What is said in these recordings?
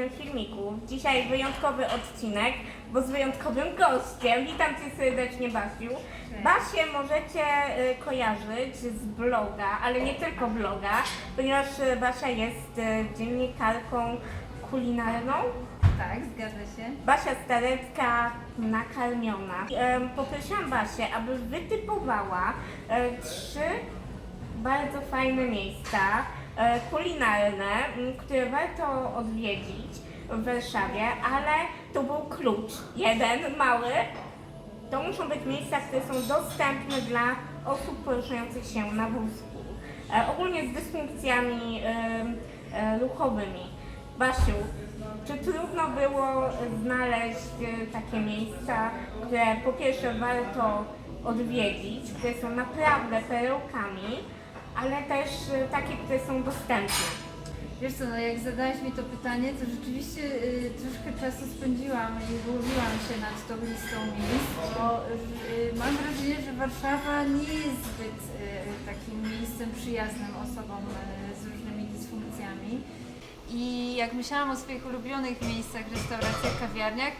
kolejnym filmiku. Dzisiaj wyjątkowy odcinek, bo z wyjątkowym gościem. Witam Cię serdecznie, Basiu. Basię możecie y, kojarzyć z bloga, ale nie tylko bloga, ponieważ y, Basia jest y, dziennikarką kulinarną. Tak, zgadza się. Basia Starecka nakarmiona. Poprosiłam Basię, aby wytypowała e, trzy bardzo fajne miejsca kulinarne, m, które warto odwiedzić w Warszawie, ale to był klucz. Jeden mały. To muszą być miejsca, które są dostępne dla osób poruszających się na wózku. E, ogólnie z dysfunkcjami e, ruchowymi. Basiu, czy trudno było znaleźć e, takie miejsca, które po pierwsze warto odwiedzić, które są naprawdę perełkami, ale też e, takie, które są dostępne? Wiesz co, no jak zadałeś mi to pytanie, to rzeczywiście y, troszkę czasu spędziłam i wyłowiłam się nad tą listą miejsc, bo y, mam wrażenie, że Warszawa nie jest zbyt y, takim miejscem przyjaznym osobom y, z różnymi dysfunkcjami. I jak myślałam o swoich ulubionych miejscach, restauracjach, kawiarniach,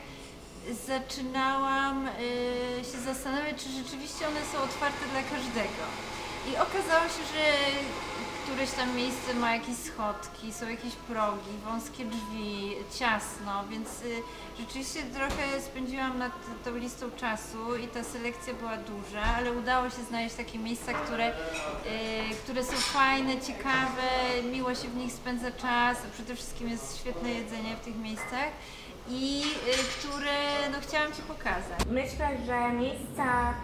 zaczynałam y, się zastanawiać, czy rzeczywiście one są otwarte dla każdego. I okazało się, że któreś tam miejsce ma jakieś schodki, są jakieś progi, wąskie drzwi, ciasno, więc y, rzeczywiście trochę spędziłam nad tą listą czasu i ta selekcja była duża, ale udało się znaleźć takie miejsca, które, y, które są fajne, ciekawe, miło się w nich spędza czas, a przede wszystkim jest świetne jedzenie w tych miejscach i y, które no, chciałam Ci pokazać. Myślę, że miejsca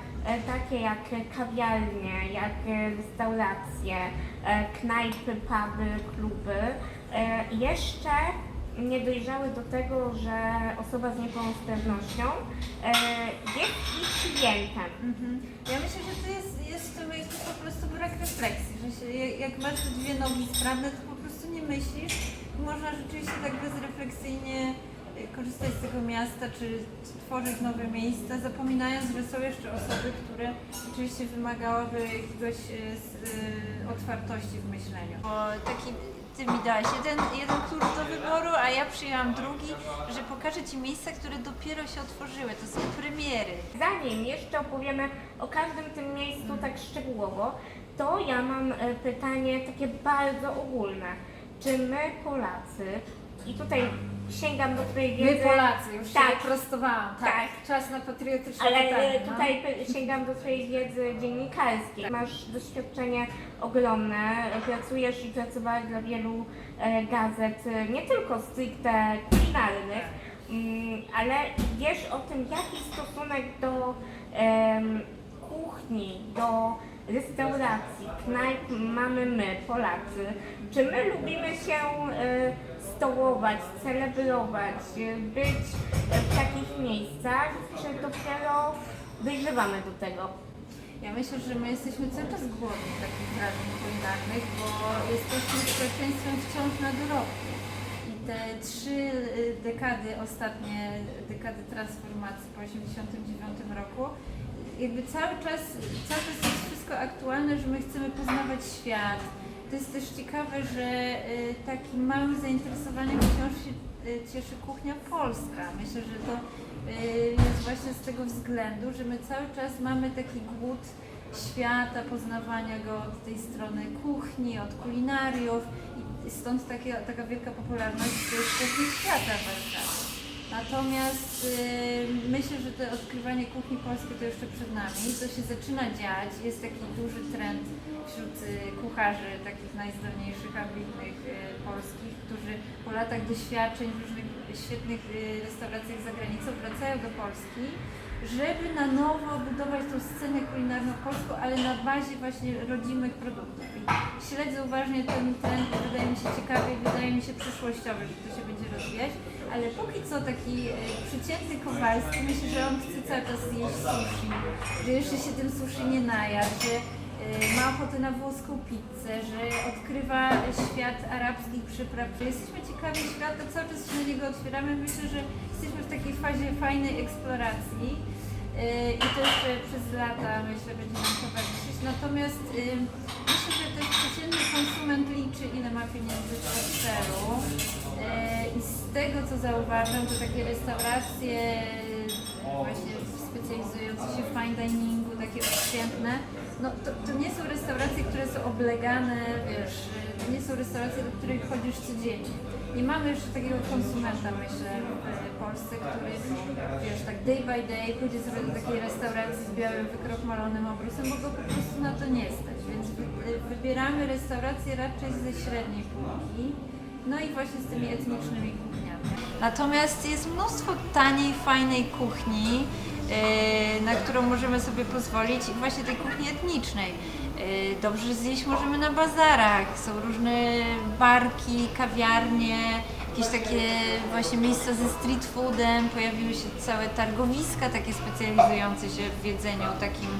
takie jak kawiarnie, jak e, restauracje, e, knajpy, puby, kluby e, jeszcze nie dojrzały do tego, że osoba z niepełnosprawnością e, jest ich klientem. Mhm. Ja myślę, że to jest, jest miejscu po prostu brak refleksji, że się, jak- masz te dwie nogi sprawne, to po prostu nie myślisz można rzeczywiście tak bezrefleksyjnie korzystać z tego miasta, czy tworzyć nowe miejsca, zapominając, że są jeszcze osoby, które oczywiście wymagałyby jakiegoś s- y, otwartości w myśleniu. Bo taki ty mi dałaś jeden, jeden klucz do wyboru, a ja przyjęłam drugi, że pokażę Ci miejsca, które dopiero się otworzyły. To są premiery. Zanim jeszcze opowiemy o każdym tym miejscu tak szczegółowo, to ja mam e, pytanie takie bardzo ogólne. Czy my Polacy, i tutaj sięgam do Twojej wiedzy... My Polacy, już tak, się prostowałam. Tak. Tak. Czas na patriotyczne Ale pytanie. e, no. tutaj sięgam do Twojej wiedzy dziennikarskiej. Masz doświadczenie ogromne, pracujesz i pracowałaś dla wielu e, gazet, e, nie tylko stricte kulinarnych, mm, ale wiesz o tym, jaki stosunek do em, kuchni, do restauracji, knajp mamy my, Polacy. Czy my lubimy się e, stołować, celebrować, być w takich miejscach, czy dopiero dojrzewamy do tego? Ja myślę, że my jesteśmy cały czas głodni takich wrażeń kulinarnych, bo jesteśmy społeczeństwem wciąż na dorobku. I te trzy y, dekady, ostatnie dekady transformacji po 1989 roku, jakby cały czas, cały czas jest wszystko aktualne, że my chcemy poznawać świat. To jest też ciekawe, że y, takim małym zainteresowaniem wciąż się y, cieszy kuchnia polska. Myślę, że to y, jest właśnie z tego względu, że my cały czas mamy taki głód świata, poznawania go od tej strony kuchni, od kulinariów i stąd takie, taka wielka popularność kuchni świata w Warszawie. Natomiast y, myślę, że to odkrywanie kuchni polskiej to jeszcze przed nami. To się zaczyna dziać. Jest taki duży trend wśród y, kucharzy, takich najzdolniejszych, ambitnych y, polskich, którzy po latach doświadczeń w różnych świetnych y, restauracjach za granicą wracają do Polski, żeby na nowo budować tą scenę kulinarną polską, ale na bazie właśnie rodzimych produktów. I śledzę uważnie ten trend, wydaje mi się ciekawy i wydaje mi się przyszłościowy, że to się będzie rozwijać, ale póki co taki e, przeciętny Kowalski, myślę, że on chce cały czas zjeść sushi, że jeszcze się tym sushi nie najadł, że e, ma ochotę na włoską pizzę, że odkrywa świat arabskich przypraw, że jesteśmy ciekawi świata, cały czas się na niego otwieramy. Myślę, że jesteśmy w takiej fazie fajnej eksploracji. Yy, I jeszcze przez lata myślę będzie nam towarzyszyć. Natomiast yy, myślę, że też przeciętny konsument liczy ile ma pieniędzy w portfelu tego co zauważam, to takie restauracje właśnie specjalizujące się w fine diningu, takie odświętne, no to, to nie są restauracje, które są oblegane, wiesz, to nie są restauracje, do których chodzisz codziennie. Nie mamy jeszcze takiego konsumenta, myślę, w Polsce, który, wiesz, tak day by day pójdzie sobie do takiej restauracji z białym, wykrochmalonym obrusem, bo go po prostu na to nie stać. Więc wy- wybieramy restauracje raczej ze średniej półki, no i właśnie z tymi etnicznymi kuchniami. Natomiast jest mnóstwo taniej, fajnej kuchni, yy, na którą możemy sobie pozwolić i właśnie tej kuchni etnicznej. Yy, Dobrze zjeść możemy na bazarach, są różne barki, kawiarnie, jakieś takie właśnie miejsca ze street foodem, pojawiły się całe targowiska takie specjalizujące się w jedzeniu takim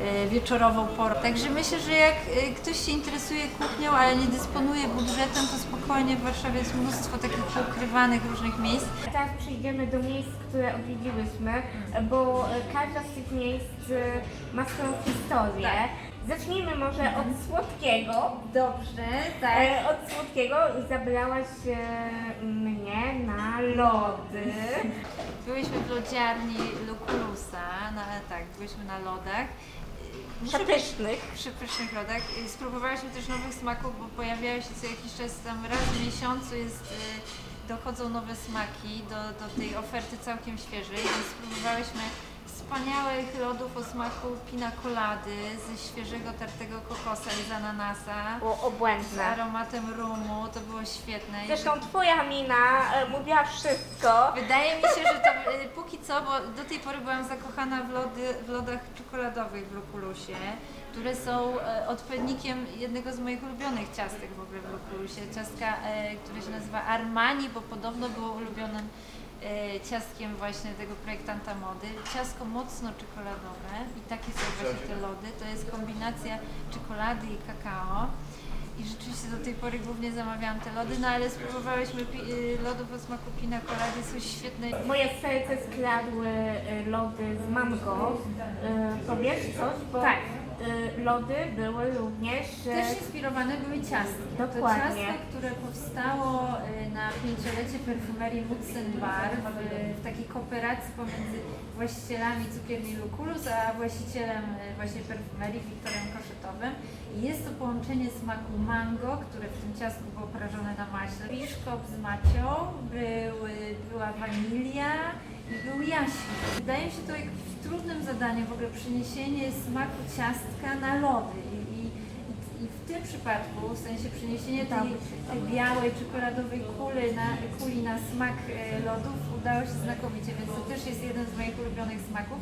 e, wieczorową porą. Także myślę, że jak e, ktoś się interesuje kuchnią, ale nie dysponuje budżetem, to spokojnie w Warszawie jest mnóstwo takich ukrywanych różnych miejsc. Teraz przejdziemy do miejsc, które odwiedziłyśmy, bo każda z tych miejsc ma swoją historię. Zacznijmy może od słodkiego. Dobrze, E, Od słodkiego zabrałaś e, mnie na lody. Byłyśmy w lodziarni Lukulusa, na, tak, byliśmy na lodach. Muszę Przepysznych. przy pysznych lodach. Y, Spróbowałyśmy też nowych smaków, bo pojawiają się co jakiś czas tam raz w miesiącu jest, y, dochodzą nowe smaki do, do tej oferty całkiem świeżej, więc spróbowałyśmy wspaniałych lodów o smaku pina colady ze świeżego tartego kokosa i z ananasa. Było Z obłędne. aromatem rumu, to było świetne. I Zresztą twoja mina e, mówiła wszystko. Wydaje mi się, że to y, póki co, bo do tej pory byłam zakochana w, lody, w lodach czekoladowych w Lukulusie, które są e, odpowiednikiem jednego z moich ulubionych ciastek w ogóle w Lukulusie. Ciastka, e, które się nazywa Armani, bo podobno było ulubionym e, ciastkiem właśnie tego projektanta mody. Ciastko mocno czekoladowe i takie są właśnie te lody. To jest kombinacja czekolady i kakao. I rzeczywiście do tej pory głównie zamawiałam te lody, no ale spróbowałyśmy pi- y, lodów o smaku pina colady, są świetne. Moje serce skradły e, lody z mango. E, Powiesz coś? Bo Tak. E, lody były również... e, Też inspirowane były ciastki. Dokładnie. To ciasto, które powstało y, na pięciolecie perfumerii Mutsen Bar w, w takiej kooperacji pomiędzy właścicielami cukierni Lukulus, a właścicielem y, właśnie perfumerii Wiktorem Koszytowym. I jest to połączenie smaku mango, które w tym ciastku było prażone na maśle, biszkop z macią, był, y, była wanilia był. Wydaje mi się to jakimś trudnym zadaniem w ogóle przeniesienie smaku ciastka na lody. I, i, w tym przypadku, w sensie przeniesienie tej, tej białej, czekoladowej kuli na, kuli na smak e, lodów udało się znakomicie, więc to też jest jeden z moich ulubionych smaków.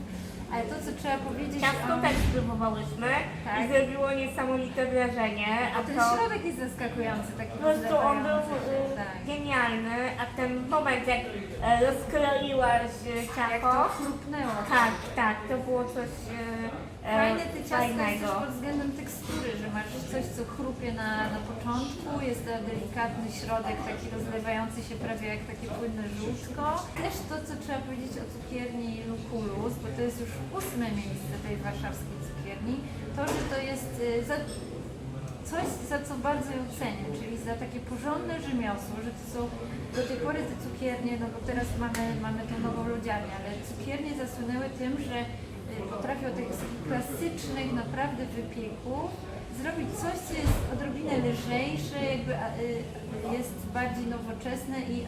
Ale to, co trzeba powiedzieć Ciasto też spróbowałyśmy Tak. i zrobiło niesamowite wrażenie. A ten to środek jest zaskakujący, taki po prostu on był e, tak. genialny, a ten moment jak e, rozkroiłaś e, Jak ciasto, to chrupnęło. tak, tak, to było coś e, Fajne te ciastka jest też pod względem tekstury, że masz coś, co chrupie na, na początku, jest to delikatny środek, taki rozlewający się prawie jak takie płynne żółtko. Też to, co trzeba powiedzieć o cukierni Lukulus, bo to jest już ósme miejsce tej warszawskiej cukierni, to, że to jest y, za, coś, za co bardzo ją cenię, czyli za takie porządne rzemiosło, że to są do tej pory te cukiernie, no bo teraz mamy, mamy tą nową lodziarnię, ale cukiernie zasłynęły tym, że potrafią tych klasycznych naprawdę wypieków zrobić coś, co jest odrobinę lżejsze, jakby y, jest bardziej nowoczesne i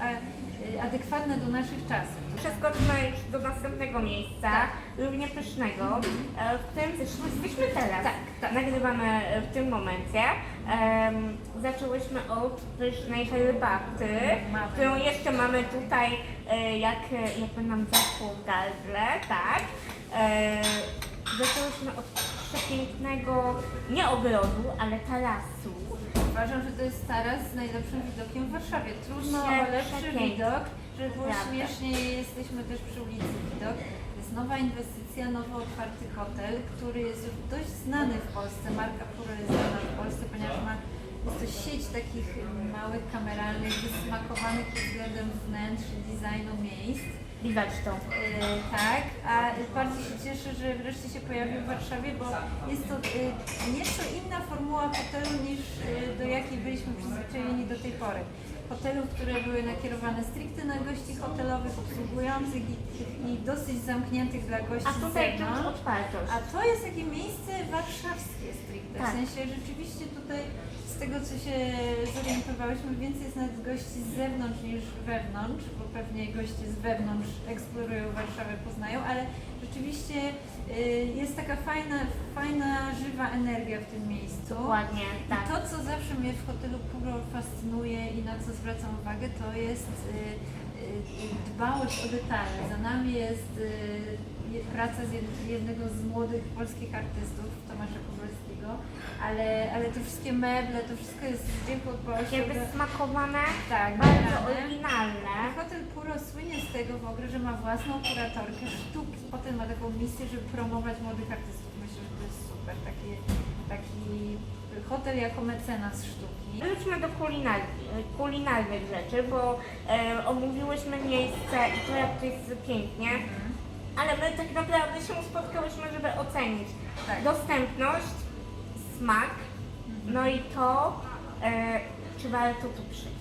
y, adekwatne do naszych czasów. Przeskoczmy już do następnego miejsca, Tak. równie pysznego, e, w którym jesteśmy teraz. Tak, tak. Nagrywamy e, w tym momencie. Em, zaczęłyśmy od pysznej herbaty, Mamy. którą jeszcze mamy tutaj, e, jak, jakby nam zaszło w gardle, tak. E, zaczęłyśmy od przepięknego, nie ogrodu, ale tarasu. Uważam, że to jest taras z najlepszym widokiem w Warszawie. Trudno o Prze- lepszy przepiękny. widok, żeby było Prawda. śmiesznie. Jesteśmy też przy ulicy Widok. To jest nowa inwestycja, nowo otwarty hotel, który jest już dość znany w Polsce. Marka Puro jest znana w Polsce, ponieważ ma jest to sieć takich małych, kameralnych, wysmakowanych pod względem wnętrz designu miejsc. Widać to. E, tak, a bardzo się cieszę, że wreszcie się pojawił w Warszawie, bo jest to e, nieco inna formuła hotelu niż e, do jakiej byliśmy przyzwyczajeni do tej pory. hotelów, które były nakierowane stricte na gości hotelowych, obsługujących i, i dosyć zamkniętych dla gości A z tutaj czuć otwartość. A to jest takie miejsce warszawskie stricte. Tak. W sensie rzeczywiście tutaj z tego co się zorientowałyśmy, więcej jest nawet gości z zewnątrz niż wewnątrz, bo pewnie goście z wewnątrz eksplorują Warszawę, poznają, ale rzeczywiście y, jest taka fajna, fajna, żywa energia w tym miejscu. Dokładnie, I tak. to, co zawsze mnie w hotelu Puro fascynuje i na co zwracam uwagę, to jest y, y, dbałość o detale. Za nami jest je- praca z jed- jednego z młodych polskich artystów, Tomasza Kowalskiego, ale, ale te wszystkie meble, to wszystko jest z dbałością. Takie o- wysmakowane, Tak, bardzo wybrane. oryginalne. Hotel Puro słynie z tego w ogóle, że ma własną kuratorkę sztuki. Potem ma taką misję, żeby promować młodych artystów. Myślę, że to jest super. Taki, taki hotel jako mecenas sztuki. Wróćmy do kulinarii, kulinarnych rzeczy, bo e, omówiłyśmy miejsce i to jak to jest pięknie, ale my tak naprawdę się spotkałyśmy, żeby ocenić Tak. dostępność, smak, no i to, e, czy warto tu przyjść.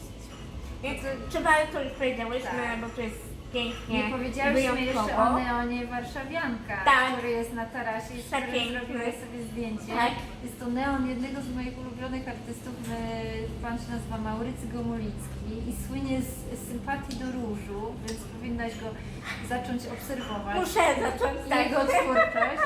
Więc czy warto już powiedziałyśmy, Tak. bo to jest pięknie, Nie powiedziałyśmy jeszcze wyjątkowo. o Neonie Warszawianka, Tak. który jest na tarasie i z którym Przepiękny. zrobiłeś sobie zdjęcie. Tak. Jest to neon jednego z moich ulubionych artystów, e, pan się nazywa Maurycy Gomulicki i słynie z, z sympatii do różu, więc powinnaś go zacząć obserwować. Muszę zacząć, tak. Jego twórczość.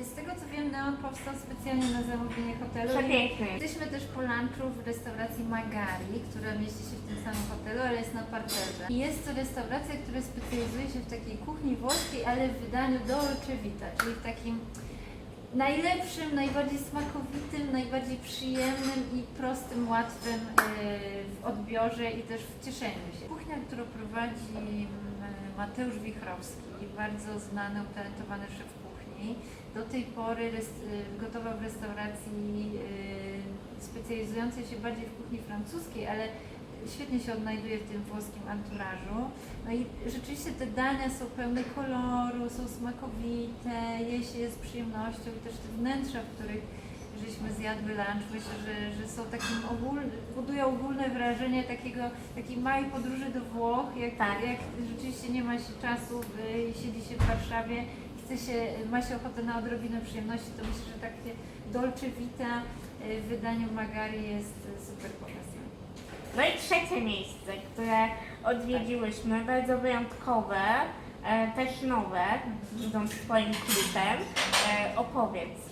Z, tego co wiem, Neon powstał specjalnie na zamówienie hotelu. Przepiękny. Jesteśmy też po lunchu w restauracji Magari, która mieści się w tym samym hotelu, ale jest na parterze. I jest to restauracja, która specjalizuje się w takiej kuchni włoskiej, ale w wydaniu dolce vita, czyli w takim najlepszym, najbardziej smakowitym, najbardziej przyjemnym i prostym, łatwym e, w odbiorze i też w cieszeniu się. Kuchnia, którą prowadzi Mateusz Wichrowski, bardzo znany, utalentowany szef kuchni. Do tej pory gotował w restauracji y, specjalizującej się bardziej w kuchni francuskiej, ale świetnie się odnajduje w tym włoskim anturażu. No i rzeczywiście te dania są pełne koloru, są smakowite, je się z przyjemnością i też te wnętrza, w których żeśmy zjadły lunch, myślę, że, że są takim ogólnym, budują ogólne wrażenie takiego, takiej małej podróży do Włoch, jak, Tak. jak rzeczywiście nie ma się czasu y, i siedzi się w Warszawie, chce się, ma się ochotę na odrobinę przyjemności, to myślę, że takie dolce vita y, w wydaniu Magari jest super pomysłem. No i trzecie miejsce, które odwiedziłyśmy, bardzo wyjątkowe, e, też nowe, idąc swoim klubem. E, opowiedz.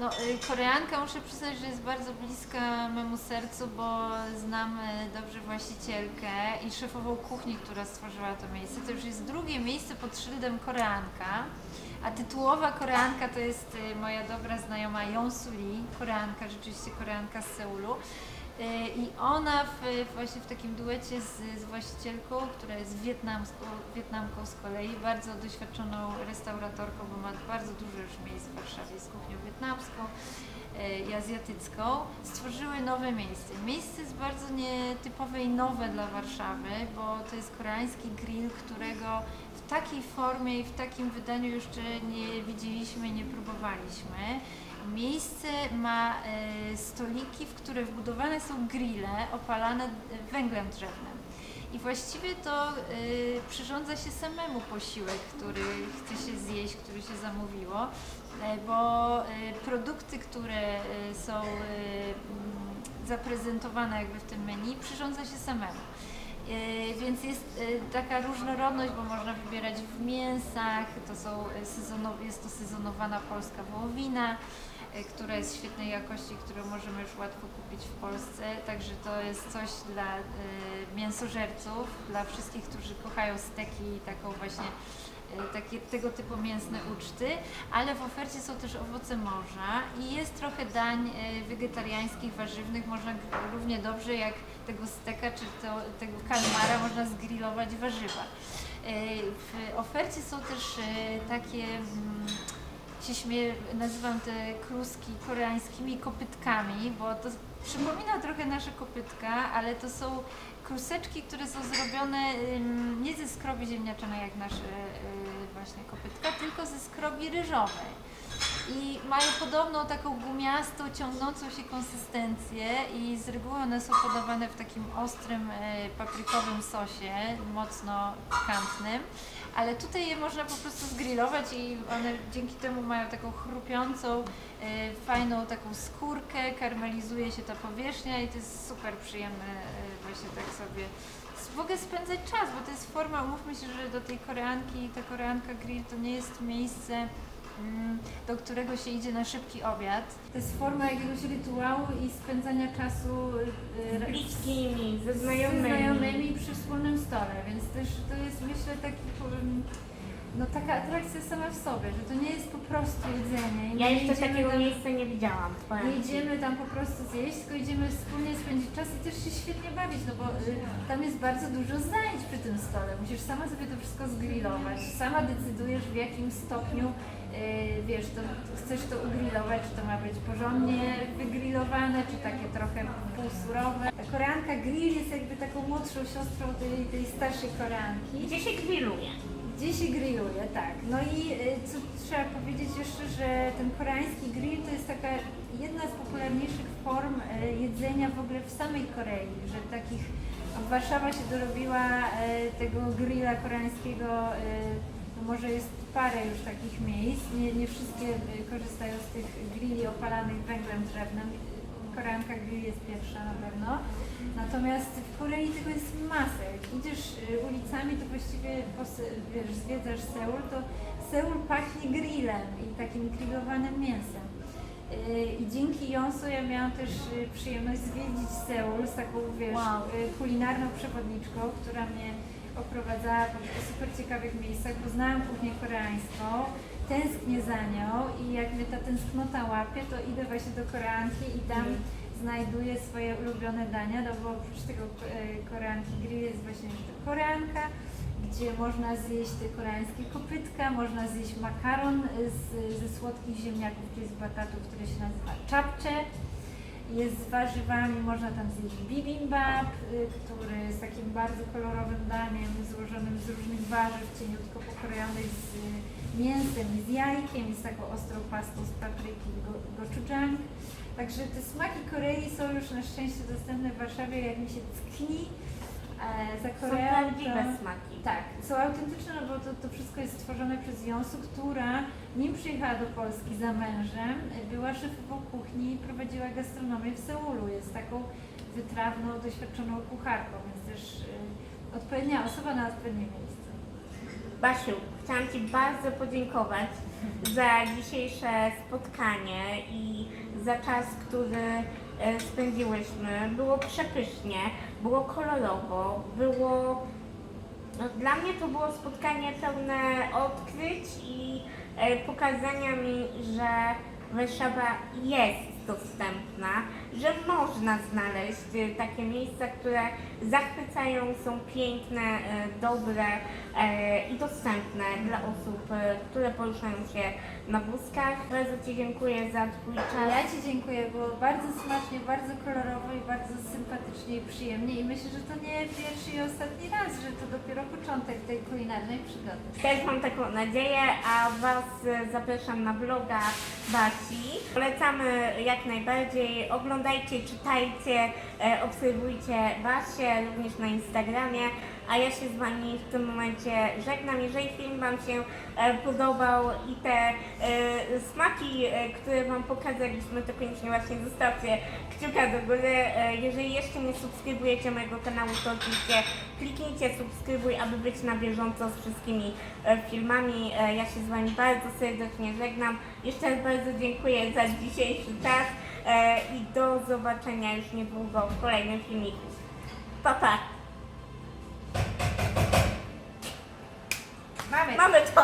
No, y, Koreanka muszę przyznać, że jest bardzo bliska memu sercu, bo znam y, dobrze właścicielkę i szefową kuchni, która stworzyła to miejsce. To już jest drugie miejsce pod szyldem Koreanka, a tytułowa Koreanka to jest y, moja dobra znajoma Yonsu Lee, Koreanka, rzeczywiście Koreanka z Seulu. Y, I ona w, właśnie w takim duecie z, z właścicielką, która jest wietnamską, Wietnamką z kolei, bardzo doświadczoną restauratorką, bo ma bardzo dużo już miejsc w Warszawie z kuchnią wietnamską y, i azjatycką, stworzyły nowe miejsce. Miejsce jest bardzo nietypowe i nowe dla Warszawy, bo to jest koreański grill, którego w takiej formie i w takim wydaniu jeszcze nie widzieliśmy, nie próbowaliśmy. Miejsce ma e, stoliki, w które wbudowane są grille opalane e, węglem drzewnym. I właściwie to e, przyrządza się samemu posiłek, który chce się zjeść, który się zamówiło, bo produkty, które są mm, zaprezentowane jakby w tym menu, przyrządza się samemu. Więc jest taka różnorodność, bo można wybierać w mięsach, to są sezonowe, jest to sezonowana polska wołowina, która jest świetnej jakości, którą możemy już łatwo kupić w Polsce. Także to jest coś dla e, mięsożerców, dla wszystkich, którzy kochają steki i taką właśnie e, takie, tego typu mięsne uczty, ale w ofercie są też owoce morza i jest trochę dań e, wegetariańskich, warzywnych. Można równie dobrze jak tego steka czy to, tego kalmara można zgrillować warzywa. E, W ofercie są też e, takie, mm, się śmieję, nazywam te kluski koreańskimi kopytkami, bo to przypomina trochę nasze kopytka, ale to są kruseczki, które są zrobione nie ze skrobi ziemniaczanej jak nasze y, właśnie kopytka, tylko ze skrobi ryżowej. I mają podobną taką gumiastą, ciągnącą się konsystencję i z reguły one są podawane w takim ostrym e, paprykowym sosie, mocno pikantnym, ale tutaj je można po prostu zgrillować i one dzięki temu mają taką chrupiącą, e, fajną taką skórkę, karmelizuje się ta powierzchnia i to jest super przyjemne e, właśnie tak sobie. W ogóle spędzać czas, bo to jest forma, umówmy się, że do tej koreanki, ta koreanka grill to nie jest miejsce, do którego się idzie na szybki obiad. To jest forma jakiegoś rytuału i spędzania czasu y, Z bliskimi, ze znajomymi. znajomymi przy wspólnym stole, więc też to jest myślę taki no taka atrakcja sama w sobie, że to nie jest po prostu jedzenie. Ja jeszcze takiego tam- miejsca nie widziałam. nie idziemy tam po prostu zjeść, tylko idziemy wspólnie spędzić czas i też się świetnie bawić, no bo y, tam jest bardzo dużo zajęć przy tym stole. Musisz sama sobie to wszystko zgrillować. Sama decydujesz w jakim stopniu wiesz, to chcesz to ugrillować, czy to ma być porządnie wygrillowane, czy takie trochę półsurowe. Ta koreanka grill jest jakby taką młodszą siostrą tej, tej starszej koreanki. Gdzie się grilluje? Gdzie się grilluje, tak. No i y, co trzeba powiedzieć jeszcze, że ten koreański grill to jest taka jedna z popularniejszych form y, jedzenia w ogóle w samej Korei, że takich Warszawa się dorobiła y, tego grilla koreańskiego, no może jest parę już takich miejsc, nie, nie wszystkie y, korzystają z tych grilli opalanych węglem drzewnym. Koreanka grill jest pierwsza na pewno. Natomiast w Korei tego jest masę. Jak idziesz y, ulicami, to właściwie wiesz, zwiedzasz Seul, to Seul pachnie grillem i takim grillowanym mięsem. Y, I dzięki Jonsu ja miałam też przyjemność zwiedzić Seul z taką, wiesz, Wow. kulinarną przewodniczką, która mnie oprowadzała po super ciekawych miejscach. Poznałam kuchnię koreańską, tęsknię za nią i jak mnie ta tęsknota łapie, to idę właśnie do Koreanki i tam Mhm. znajduję swoje ulubione dania, no bo oprócz tego e, koreanki grill jest właśnie koreanka, gdzie można zjeść te koreańskie kopytka, można zjeść makaron z, ze słodkich ziemniaków, czyli z batatów, który się nazywa czapcze. Jest z warzywami, można tam zjeść bibimbap, y, który jest takim bardzo kolorowym daniem złożonym z różnych warzyw, cieniutko pokrojonych z y, mięsem i z jajkiem i z taką ostrą pastą z papryki go- gochujang. Także te smaki Korei są już na szczęście dostępne w Warszawie, jak mi się tkni e, za Są Koreą. prawdziwe to- smaki. tak, są autentyczne, no bo to, to wszystko jest stworzone przez Jonsu, która nim przyjechała do Polski za mężem, była szefową kuchni i prowadziła gastronomię w Seulu. Jest taką wytrawną, doświadczoną kucharką, więc też y, odpowiednia osoba na odpowiednie miejsce. Basiu, chciałam Ci bardzo podziękować za dzisiejsze spotkanie i za czas, który e, spędziłyśmy. Było przepysznie, było kolorowo, było... No, dla mnie to było spotkanie pełne odkryć i pokazania mi, że Warszawa jest dostępna, że można znaleźć e, takie miejsca, które zachwycają, są piękne, e, dobre e, i dostępne dla osób, które poruszają się na wózkach. Bardzo Ci dziękuję za Twój czas. Ja Ci dziękuję, było bardzo smacznie, bardzo kolorowo i bardzo sympatycznie i przyjemnie i myślę, że to nie pierwszy i ostatni raz, że to dopiero początek tej kulinarnej przygody. Też mam taką nadzieję, a Was zapraszam na bloga Basi. Polecamy jak najbardziej. Oglądajcie, czytajcie, e, obserwujcie Basię również na Instagramie. A ja się z Wami w tym momencie żegnam. Jeżeli film Wam się e, podobał i te e, smaki, które Wam pokazaliśmy, to koniecznie właśnie zostawcie kciuka do góry. Jeżeli jeszcze nie subskrybujecie mojego kanału, to oczywiście kliknijcie subskrybuj, aby być na bieżąco z wszystkimi filmami. Ja się z Wami bardzo serdecznie żegnam. Jeszcze raz bardzo dziękuję za dzisiejszy czas E, i do zobaczenia już niedługo w kolejnym filmiku. Pa, pa. Mamy, Mamy to!